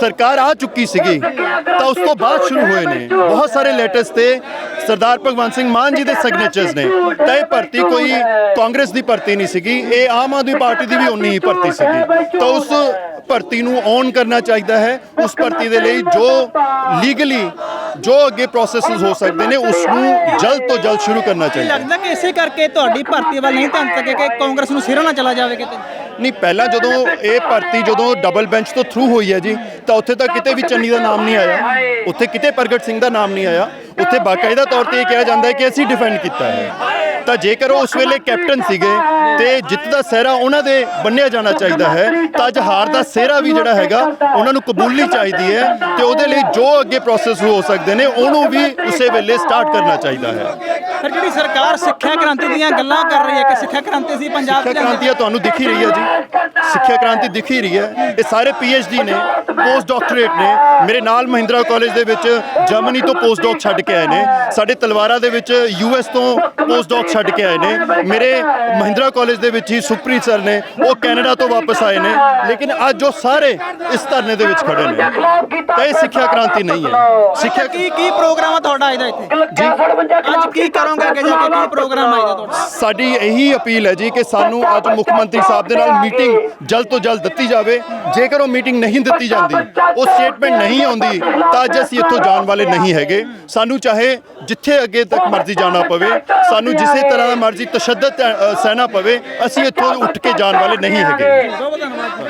ਸਰਕਾਰ ਆ ਚੁੱਕੀ ਸੀਗੀ, ਤਾਂ ਉਸ ਤੋਂ ਬਾਅਦ ਸ਼ੁਰੂ ਹੋਏ ਨੇ। ਬਹੁਤ ਸਾਰੇ ਲੈਟਰਸ ਤੇ ਸਰਦਾਰ ਭਗਵੰਤ ਸਿੰਘ ਮਾਨ ਜੀ ਦੇ ਸਿਗਨੇਚਰਸ ਨੇ। ਤਾਂ ਇਹ ਭਰਤੀ ਕੋਈ ਕਾਂਗਰਸ ਦੀ ਭਰਤੀ ਨਹੀਂ ਸੀਗੀ, ਇਹ ਆਮ ਆਦਮੀ ਪਾਰਟੀ ਦੀ ਵੀ ਉਨੀ ਹੀ ਭਰਤੀ ਸੀਗੀ। ਤਾਂ ਉਸ ਭਰਤੀ ਨੂੰ ਔਨ ਕਰਨਾ ਚਾਹੀਦਾ ਹੈ। ਉਸ ਭਰਤੀ ਦੇ ਲਈ ਜੋ ਲੀਗਲੀ ਜੋ ਅੱਗੇ ਪ੍ਰੋਸੈਸਸ ਹੋ ਸਕਦੇ ਨੇ ਉਸ ਨੂੰ ਜਲਦ ਤੋਂ ਜਲਦ ਸ਼ੁਰੂ ਕਰਨਾ ਚਾਹੀਦਾ। ਲੱਗਦਾ ਕਿ ਇਸੇ ਕਰਕੇ ਤੁਹਾਡੀ ਭਰਤੀ ਵੱਲ ਨਹੀਂ ਧਿਆਨ ਸਕੇ ਕਿ ਕਾਂਗਰਸ ਨੂੰ ਸਿਰਾਂ ਨਾ ਚਲਾ ਜਾਵੇ ਕਿਤੇ। ਨਹੀਂ ਪਹਿਲਾਂ ਜਦੋਂ ਇਹ ਭਰਤੀ ਜਦੋਂ ਡਬਲ ਬੈਂਚ ਤੋਂ ਥਰੂ ਹੋਈ ਹੈ ਜੀ ਤਾਂ ਉੱਥੇ ਤਾਂ ਕਿਤੇ ਵੀ ਚੰਨੀ ਦਾ ਨਾਮ ਨਹੀਂ ਆਇਆ। ਉੱਥੇ ਕਿਤੇ ਪ੍ਰਗਟ ਸਿੰਘ ਦਾ ਨਾਮ ਨਹੀਂ ਆਇਆ। ਉੱਥੇ ਬਾਕਾਇਦਾ ਤੌਰ ਤੇ ਇਹ ਕਿਹਾ ਜਾਂਦਾ ਹੈ ਕਿ ਅਸੀਂ ਡਿਫੈਂਡ ਕੀਤਾ ਹੈ। ਤਾਂ ਜੇਕਰ ਉਹ ਉਸ ਵੇਲੇ ਕੈਪਟਨ ਸੀਗੇ ਤੇ ਜਿੱਤ ਦਾ ਸਿਹਰਾ ਉਹਨਾਂ ਦੇ ਬੰਨਿਆ ਜਾਣਾ ਚਾਹੀਦਾ ਹੈ ਤਾਂ ਅੱਜ ਹਾਰ ਦਾ ਸਿਹਰਾ ਵੀ ਜਿਹੜਾ ਹੈਗਾ ਉਹਨਾਂ ਨੂੰ ਕਬੂਲਣੀ ਚਾਹੀਦੀ ਹੈ ਤੇ ਉਹਦੇ ਲਈ ਜੋ ਅੱਗੇ ਪ੍ਰੋਸੈਸ ਹੋ ਸਕਦੇ ਨੇ ਉਹਨੂੰ ਵੀ ਉਸੇ ਵੇਲੇ ਸਟਾਰਟ ਕਰਨਾ ਚਾਹੀਦਾ ਹੈ। ਫਿਰ ਜਿਹੜੀ ਸਰਕਾਰ ਸਿੱਖਿਆ ਕ੍ਰਾਂਤੀ ਦੀਆਂ ਗੱਲਾਂ ਕਰ ਰਹੀ ਹੈ ਕਿ ਸਿੱਖਿਆ ਕ੍ਰਾਂਤੀ ਸੀ ਪੰਜਾਬ ਸਿੱਖਿਆ ਕ੍ਰਾਂਤੀ ਤੁਹਾਨੂੰ ਦਿਖ ਹੀ ਰਹੀ ਹੈ ਜੀ। ਸਿੱਖਿਆ ਕ੍ਰਾਂਤੀ ਦਿਖ ਹੀ ਰਹੀ ਹੈ। ਇਹ ਸਾਰੇ ਡੀ ਨੇ ਪੋਸਟ ਡਾਕਟਰੇਟ ਨੇ। ਮੇਰੇ ਨਾਲ ਮਹਿੰਦਰਾ ਕਾਲਜ ਦੇ ਵਿੱਚ ਜਰਮਨੀ ਤੋਂ ਪੋਸਟ ਡਾਕ ਛੱਡ ਕੇ ਆਏ ਨੇ। ਸਾਡੇ ਤਲਵਾਰਾ ਦੇ ਵਿੱਚ ਯੂਐਸ ਤੋਂ ਪੋਸਟ ਡਾਕ ਛੱਡ ਕੇ ਆਏ ਨੇ। ਮੇਰੇ ਮਹਿੰਦਰਾ ਕਾਲਜ ਦੇ ਵਿੱਚ ਹੀ ਸੁਖਪ੍ਰੀਤ ਸਰ ਨੇ ਉਹ ਕੈਨੇਡਾ ਤੋਂ ਵਾਪਸ ਆਏ ਨੇ। ਲੇਕਿਨ ਅੱਜ ਉਹ ਸਾਰੇ ਇਸ ਧਰਨੇ ਦੇ ਵਿੱਚ ਖੜੇ ਨੇ। ਤਾਂ ਇਹ ਸਿੱਖਿਆ ਕ੍ਰਾਂਤੀ ਨਹੀਂ ਹੈ। ਸਿੱਖਿਆ ਕੀ ਕੀ ਪ੍ਰੋਗਰਾਮ ਆ ਤੁਹਾਡਾ ਇਹਦਾ ਇੱਥੇ? ਜੀ ਅੱਜ ਕੀ ਕਰੋਗੇ ਅੱਗੇ ਜਾ ਕੇ? ਕੀ ਪ੍ਰੋਗਰਾਮ ਆਏਗਾ ਤੁਹਾਡਾ? ਸਾਡੀ ਇਹੀ ਅਪੀਲ ਹੈ ਜੀ ਕਿ ਸਾਨੂੰ ਅੱਜ ਮੁੱਖ ਮੰਤਰੀ ਸਾਹਿਬ ਦੇ ਨਾਲ ਮੀਟਿੰਗ ਜਲਦ ਤੋਂ ਜਲਦ ਦਿੱਤੀ ਜਾਵੇ। ਜੇਕਰ ਉਹ ਮੀਟਿੰਗ ਨਹੀਂ ਦਿੱਤੀ ਜਾਂਦੀ ਉਹ ਸਟੇਟਮੈਂਟ ਨਹੀਂ ਆਉਂਦੀ ਤਾਂ ਅੱਜ ਅਸੀਂ ਇੱਥੋਂ ਜਾਣ ਵਾਲੇ ਨਹੀਂ ਹੈਗੇ। ਸਾਨੂੰ ਚਾਹੇ ਜਿੱਥੇ ਅੱਗੇ ਤੱਕ ਮਰਜ਼ੀ ਜਾਣਾ ਪਵੇ ਸਾਨੂੰ ਜਿਸੇ ਤਰ੍ਹਾਂ ਦਾ ਮਰਜ਼ੀ ਤਸ਼ੱਦਦ ਸਹਿਣਾ ਪਵੇ ਅਸੀਂ ਇੱਥੋਂ ਉੱਠ ਕੇ ਜਾਣ ਵਾਲੇ ਨਹੀਂ ਹੈਗੇ।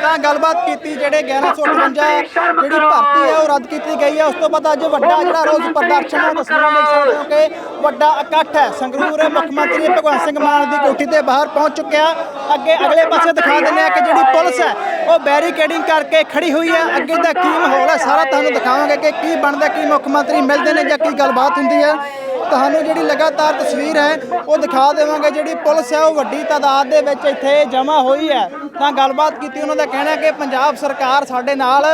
ਤਾਂ ਗੱਲਬਾਤ ਕੀਤੀ ਜਿਹੜੇ 1158 ਜਿਹੜੀ ਭਰਤੀ ਹੈ ਉਹ ਰੱਦ ਕੀਤੀ ਗਈ ਹੈ ਉਸ ਤੋਂ ਬਾਅਦ ਅੱਜ ਵੱਡਾ ਜਿਹੜਾ ਰੋਸ ਪ੍ਰਦਰਸ਼ਨ ਹੈ ਤਸਵੀਰਾਂ ਦੇਖ ਸਕਦੇ ਹੋ ਕਿ ਵੱਡਾ ਇਕੱਠ ਹੈ। ਸੰਗਰੂਰ ਮੁੱਖ ਮੰਤਰੀ ਭਗਵੰਤ ਸਿੰਘ ਮਾਨ ਦੀ ਕੋਠੀ ਤੇ ਬਾਹਰ ਪਹੁੰਚ ਚੁੱਕਿਆ। ਅੱਗੇ ਅਗਲੇ ਪਾਸੇ ਦਿਖਾ ਦਿੰਦੇ ਆ ਕਿ ਜਿਹੜੀ ਪੁਲਿਸ ਹੈ ਉਹ ਬੈਰੀਕੇਡਿੰਗ ਕਰਕੇ ਖੜੀ ਹੋਈ ਹੈ। ਅੱਗੇ ਦਾ ਕੀ ਮਾਹੌਲ ਹੈ ਸਾਰਾ ਤੁਹਾਨੂੰ ਦਿਖਾਵਾਂਗੇ ਕਿ ਕੀ ਬਣਦਾ ਕੀ ਮੁੱਖ ਮੰਤਰੀ ਮਿਲਦੇ ਨੇ ਜਾਂ ਕੀ ਗੱਲਬਾਤ ਹੁੰਦੀ ਹੈ। ਤੁਹਾਨੂੰ ਜਿਹੜੀ ਲਗਾਤਾਰ ਤਸਵੀਰ ਹੈ, ਉਹ ਦਿਖਾ ਦੇਵਾਂਗੇ। ਜਿਹੜੀ ਪੁਲਿਸ ਹੈ, ਉਹ ਵੱਡੀ ਤਾਦਾਦ ਦੇ ਵਿੱਚ ਇੱਥੇ ਜਮ੍ਹਾਂ ਹੋਈ ਹੈ। ਤਾਂ ਗੱਲਬਾਤ ਕੀਤੀ ਉਹਨਾਂ ਦਾ ਕਹਿਣਾ ਕਿ ਪੰਜਾਬ ਸਰਕਾਰ ਸਾਡੇ ਨਾਲ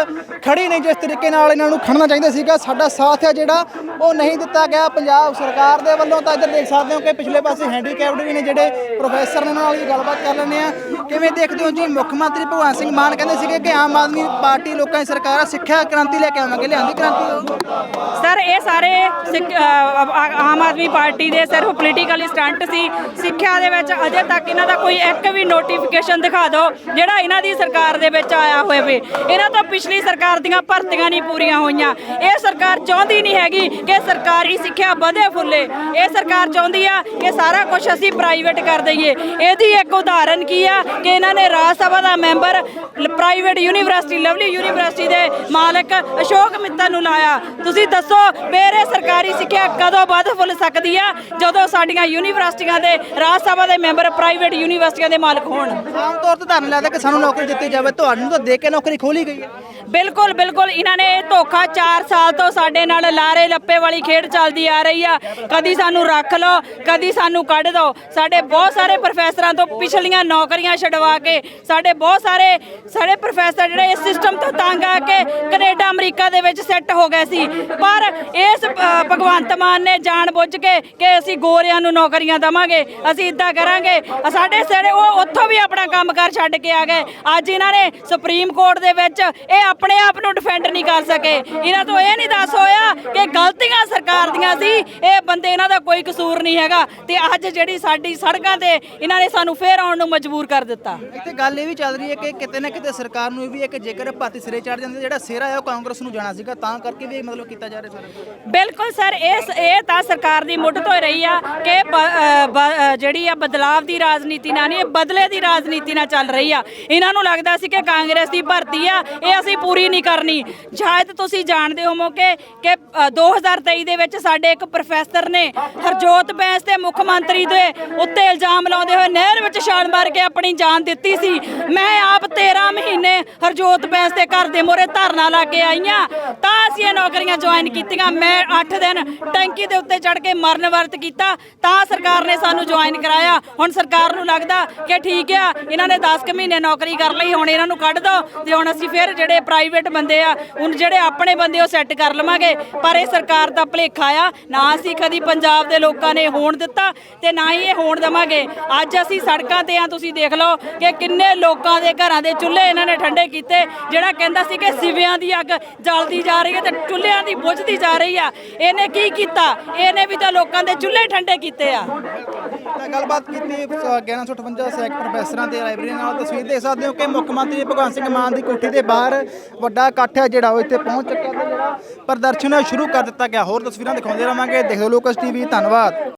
ਖੜੀ ਨਹੀਂ। ਜਿਸ ਤਰੀਕੇ ਨਾਲ ਇਹਨਾਂ ਨੂੰ ਖੜਨਾ ਚਾਹੀਦਾ ਸੀਗਾ, ਸਾਡਾ ਸਾਥ ਹੈ ਜਿਹੜਾ, ਉਹ ਨਹੀਂ ਦਿੱਤਾ ਗਿਆ। ਪੰਜਾਬ ਸਰਕਾਰ ਦੇ ਵੱਲੋਂ ਤਾਂ ਇੱਧਰ ਦੇਖ ਸਕਦੇ ਹੋ ਕਿ ਪਿਛਲੇ ਪਾਸੇ ਹੈਂਡੀਕੈਪਡ ਵੀ ਨੇ ਜਿਹੜੇ ਪ੍ਰੋਫੈਸਰ ਨੇ, ਉਹਨਾਂ ਨਾਲ ਵੀ ਗੱਲਬਾਤ ਕਰ ਲੈਂਦੇ ਆ ਕਿਵੇਂ ਦੇਖਦੇ ਹੋ ਜੀ? ਮੁੱਖ ਮੰਤਰੀ ਭਗਵੰਤ ਸਿੰਘ ਮਾਨ ਕਹਿੰਦੇ ਸੀਗੇ ਕਿ ਆਮ ਆਦਮੀ ਪਾਰਟੀ ਲੋਕਾਂ ਦੀ ਸਰਕਾਰ ਆ, ਸਿੱਖਿਆ ਕ੍ਰਾਂਤੀ ਲੈ ਕੇ ਆਵਾਂਗੇ, ਲਿਆਂਦੀ ਕ੍ਰਾਂਤੀ। ਸਰ, ਇਹ ਸਾਰੇ ਸਿੱਖ- ਆਮ ਆਦਮੀ ਪਾਰਟੀ ਦੇ ਸਿਰਫ ਪੋਲੀਟੀਕਲ ਸਟੰਟ ਸੀ। ਸਿੱਖਿਆ ਦੇ ਵਿੱਚ ਅਜੇ ਤੱਕ ਇਹਨਾਂ ਦਾ ਕੋਈ ਇੱਕ ਵੀ ਨੋਟੀਫਿਕੇਸ਼ਨ ਦਿਖਾ ਦਿਓ, ਜਿਹੜਾ ਇਹਨਾਂ ਦੀ ਸਰਕਾਰ ਦੇ ਵਿੱਚ ਆਇਆ ਹੋਵੇ ਇਹਨਾਂ ਤੋਂ ਪਿਛਲੀ ਸਰਕਾਰ ਦੀਆਂ ਭਰਤੀਆਂ ਨਹੀਂ ਪੂਰੀਆਂ ਹੋਈਆਂ। ਇਹ ਸਰਕਾਰ ਚਾਹੁੰਦੀ ਨਹੀਂ ਹੈਗੀ ਕਿ ਸਰਕਾਰੀ ਸਿੱਖਿਆ ਵਧੇ ਫੁੱਲੇ। ਇਹ ਸਰਕਾਰ ਚਾਹੁੰਦੀ ਆ ਕਿ ਸਾਰਾ ਕੁਝ ਅਸੀਂ ਪ੍ਰਾਈਵੇਟ ਕਰ ਦਈਏ। ਇਹਦੀ ਇੱਕ ਉਦਾਹਰਨ ਕੀ ਆ? ਕਿ ਇਹਨਾਂ ਨੇ ਰਾਜ ਸਭਾ ਦਾ member private university Lovely University ਦੇ ਮਾਲਕ ਅਸ਼ੋਕ ਮਿੱਤਲ ਨੂੰ ਲਾਇਆ। ਤੁਸੀਂ ਦੱਸੋ, ਮੇਰੇ ਸਰਕਾਰੀ ਸਿੱਖਿਆ ਕਦੋਂ ਵੱਧ ਫੁੱਲ ਸਕਦੀ ਆ, ਜਦੋਂ ਸਾਡੀਆਂ ਯੂਨੀਵਰਸਿਟੀਆਂ ਦੇ, ਰਾਜ ਸਭਾ ਦੇ ਮੈਂਬਰ ਪ੍ਰਾਈਵੇਟ ਯੂਨੀਵਰਸਿਟੀਆਂ ਦੇ ਮਾਲਕ ਹੋਣ? ਆਮ ਤੌਰ ਤੇ ਧਰਨ ਲੱਗਦਾ ਕਿ ਸਾਨੂੰ ਨੌਕਰੀ ਦਿੱਤੀ ਜਾਵੇ, ਤੁਹਾਨੂੰ ਤਾਂ ਦੇ ਕੇ ਨੌਕਰੀ ਖੋਲੀ ਗਈ ਹੈ। ਬਿਲਕੁਲ ਬਿਲਕੁਲ। ਇਹਨਾਂ ਨੇ ਇਹ ਧੋਖਾ 4 ਸਾਲ ਤੋਂ ਸਾਡੇ ਨਾਲ ਲਾਰੇ ਲੱਪੇ ਵਾਲੀ ਖੇਡ ਚੱਲਦੀ ਆ ਰਹੀ ਆ। ਕਦੀ ਸਾਨੂੰ ਰੱਖ ਲਓ, ਕਦੀ ਸਾਨੂੰ ਕੱਢ ਦਿਓ ਸਾਡੇ ਬਹੁਤ ਸਾਰੇ ਪ੍ਰੋਫੈਸਰਾਂ ਤੋਂ ਪਿਛਲੀਆਂ ਨੌਕਰੀਆਂ ਛਡਵਾ ਕੇ ਸਾਡੇ ਬਹੁਤ ਸਾਰੇ, ਸਾਡੇ ਪ੍ਰੋਫੈਸਰ ਜਿਹੜੇ ਇਸ ਸਿਸਟਮ ਤੋਂ ਤੰਗ ਆ ਕੇ ਕੈਨੇਡਾ, ਅਮਰੀਕਾ ਦੇ ਵਿੱਚ ਸੈੱਟ ਹੋ ਗਏ ਸੀ। ਪਰ ਇਸ ਭਗਵੰਤ ਮਾਨ ਨੇ ਜਾਣ ਬੁੱਝ ਕੇ ਕਿ ਅਸੀਂ ਗੋਰਿਆਂ ਨੂੰ ਨੌਕਰੀਆਂ ਦਵਾਂਗੇ, ਅਸੀਂ ਇਦਾਂ ਕਰਾਂਗੇ। ਸਾਡੇ ਸਾਰੇ, ਉਹ ਉੱਥੋਂ ਵੀ ਆਪਣਾ ਕੰਮਕਾਰ ਛੱਡ ਕੇ ਆ ਗਏ। ਅੱਜ ਇਹਨਾਂ ਨੇ ਸੁਪਰੀਮ ਕੋਰਟ ਦੇ ਵਿੱਚ ਇਹ ਆਪਣੇ ਆਪ ਨੂੰ ਡਿਫੈਂਡ ਨਹੀਂ ਕਰ ਸਕੇ। ਇਹਨਾਂ ਤੋਂ ਇਹ ਨਹੀਂ ਦੱਸ ਹੋਇਆ ਕਿ ਗਲਤੀਆਂ ਸਰਕਾਰ ਦੀਆਂ ਸੀ। ਇਹ ਬੰਦੇ ਇਹਨਾਂ ਦਾ ਕੋਈ ਕਸੂਰ ਨਹੀਂ ਹੈਗਾ। ਤੇ ਅੱਜ ਜਿਹੜੀ ਸਾਡੀ ਸੜਕਾਂ ਤੇ ਇਹਨਾਂ ਨੇ ਸਾਨੂੰ ਫੇਰ ਆਉਣ ਨੂੰ ਮਜਬੂਰ ਕਰ ਦਿੱਤਾ। ਇੱਥੇ ਗੱਲ ਇਹ ਵੀ ਚੱਲ ਰਹੀ ਹੈ ਕਿ ਕਿਤੇ ਨਾ ਕਿਤੇ ਸਰਕਾਰ ਨੂੰ ਇਹ ਵੀ ਹੈ ਕਿ ਜੇਕਰ ਭਾਰਤੀ ਸਿਰੇ ਚੜ ਜਾਂਦੇ ਜਿਹੜਾ ਸਿਰਾ ਹੈ ਉਹ ਕਾਂਗਰਸ ਨੂੰ ਜਾਣਾ ਸੀਗਾ ਤਾਂ ਕਰਕੇ ਵੀ ਇਹ ਮਤਲਬ ਕੀਤਾ ਜਾ ਰਿਹਾ ਸਾਰਾ। ਬਿਲਕੁਲ ਸਰ ਇਸ ਇਹ ਤਾਂ ਸਰਕਾਰ ਦੀ ਮੁੱਢ ਤੋਂ ਹੀ ਰਹੀ ਆ ਕਿ ਜਿਹੜੀ ਆ ਬਦਲਾਵ ਦੀ ਰਾਜਨੀਤੀ ਨਾਲ ਨਹੀਂ ਇਹ ਬਦਲੇ ਦੀ ਰਾਜਨੀਤੀ ਨਾਲ ਚੱਲ ਰਹੀ ਆ। ਇਹਨਾਂ ਨੂੰ ਲੱਗਦਾ ਸੀ ਕਿ ਕਾਂਗਰਸ ਦੀ ਭਰਤੀ ਆ ਇਹ ਅਸੀਂ ਪੂਰੀ ਨਹੀਂ ਕਰਨੀ। ਸ਼ਾਇਦ ਤੁਸੀਂ ਜਾਣਦੇ ਹੋਵੋਗੇ ਕਿ ਅ, 2023 ਦੇ ਵਿੱਚ ਸਾਡੇ ਇੱਕ ਪ੍ਰੋਫੈਸਰ ਨੇ ਹਰਜੋਤ ਬੈਂਸ ਤੇ ਮੁੱਖ ਮੰਤਰੀ ਦੇ ਉੱਤੇ ਇਲਜ਼ਾਮ ਲਾਉਂਦੇ ਹੋਏ ਨਹਿਰ ਵਿੱਚ ਛਾਲ ਮਾਰ ਕੇ ਆਪਣੀ ਜਾਨ ਦਿੱਤੀ ਸੀ। ਮੈਂ ਆਪ 13 ਮਹੀਨੇ ਹਰਜੋਤ ਬੈਂਸ ਦੇ ਘਰ ਦੇ ਮੋਰੇ ਧਰਨਾ ਲਾ ਕੇ ਆਈਆਂ ਤਾਂ ਅਸੀਂ ਇਹ ਨੌਕਰੀਆਂ ਜੁਆਇਨ ਕੀਤੀਆਂ। ਮੈਂ 8 ਦਿਨ ਟੈਂਕੀ ਦੇ ਉੱਤੇ ਚੜ ਕੇ ਮਰਨ ਵਰਤ ਕੀਤਾ। ਤਾਂ ਸਰਕਾਰ ਨੇ ਸਾਨੂੰ ਜੁਆਇਨ ਕਰਾਇਆ। ਹੁਣ ਸਰਕਾਰ ਨੂੰ ਲੱਗਦਾ ਕਿ ਠੀਕ ਆ। ਇਹਨਾਂ ਨੇ 10 ਕੁ ਮਹੀਨੇ ਨੌਕਰੀ ਕਰ ਲਈ। ਹੁਣ ਇਹਨਾਂ ਨੂੰ ਕੱਢ ਦਿਓ ਤੇ ਹੁਣ ਅਸੀਂ ਫਿਰ ਜਿਹੜੇ ਪ੍ਰਾਈਵੇਟ ਬੰਦੇ ਆ ਹੁਣ ਜਿਹੜੇ ਆਪਣੇ ਬੰਦੇ ਉਹ ਸੈੱਟ ਕਰ ਲਵਾਂਗੇ। ਪਰ ਇਹ ਸਰਕਾਰ ਦਾ ਭਲੇਖਾ ਆ ਨਾ ਅਸੀਂ ਕਦੀ ਪੰਜਾਬ ਦੇ ਲੋਕਾਂ ਨੇ ਹੋਣ ਦਿੱਤਾ ਤੇ ਨਾ ਹੀ ਇਹ ਹੋਣ ਦੇਵਾਂਗੇ। ਅੱਜ ਅਸੀਂ ਸੜਕਾਂ ਤੇ ਆ ਤੁਸੀਂ ਦੇਖ ਲਓ ਕਿ ਕਿੰਨੇ ਲੋਕਾਂ ਦੇ ਘਰਾਂ ਦੇ ਚੁੱਲ੍ਹੇ ਇਹਨਾਂ ਨੇ ਠੰਡੇ ਕੀਤੇ ਜਿਹੜਾ ਕਹਿੰਦਾ ਸੀ ਕਿ ਸਿਵਿਆਂ ਦੀ ਅੱਗ ਜਲਦੀ ਜਾ ਰਹੀ ਹੈ ਤੇ ਚੁੱਲ੍ਹਿਆਂ ਦੀ ਬੁਝਦੀ ਜਾ ਰਹੀ ਆ। ਇਹਨੇ ਕੀ ਕੀਤਾ? ਇਹਨੇ ਵੀ ਤਾਂ ਲੋਕਾਂ ਦੇ ਚੁੱਲ੍ਹੇ ਠੰਡੇ ਕੀਤੇ ਆ। ਤਾਂ ਗੱਲਬਾਤ ਕੀਤੀ ਅ, 1158 ਸੈਕ ਪ੍ਰੋਫੈਸਰਾਂ ਦੇ ਲਾਇਬ੍ਰੇਰੀ ਨਾਲ। ਤਸਵੀਰ ਦੇਖ ਸਕਦੇ ਹੋ ਕਿ ਮੁੱਖ ਮੰਤਰੀ ਭਗਵੰਤ ਸਿੰਘ ਮਾਨ ਦੀ ਕੋਠੀ ਦੇ ਬਾਹਰ ਵੱਡਾ ਇਕੱਠ ਹੈ ਜਿਹੜਾ ਉਹ ਇੱਥੇ ਪਹੁੰਚ ਚੁੱਕਿਆ ਤੇ ਜਿਹੜਾ ਪ੍ਰਦਰਸ਼ਨ ਹੈ ਸ਼ੁਰੂ ਕਰ ਦਿੱਤਾ ਗਿਆ। ਹੋਰ ਤਸਵੀਰਾਂ ਦਿਖਾਉਂਦੇ ਰਵਾਂਗੇ ਦੇਖਦੇ ਲੋਕਸ ਟੀਵੀ, ਧੰਨਵਾਦ।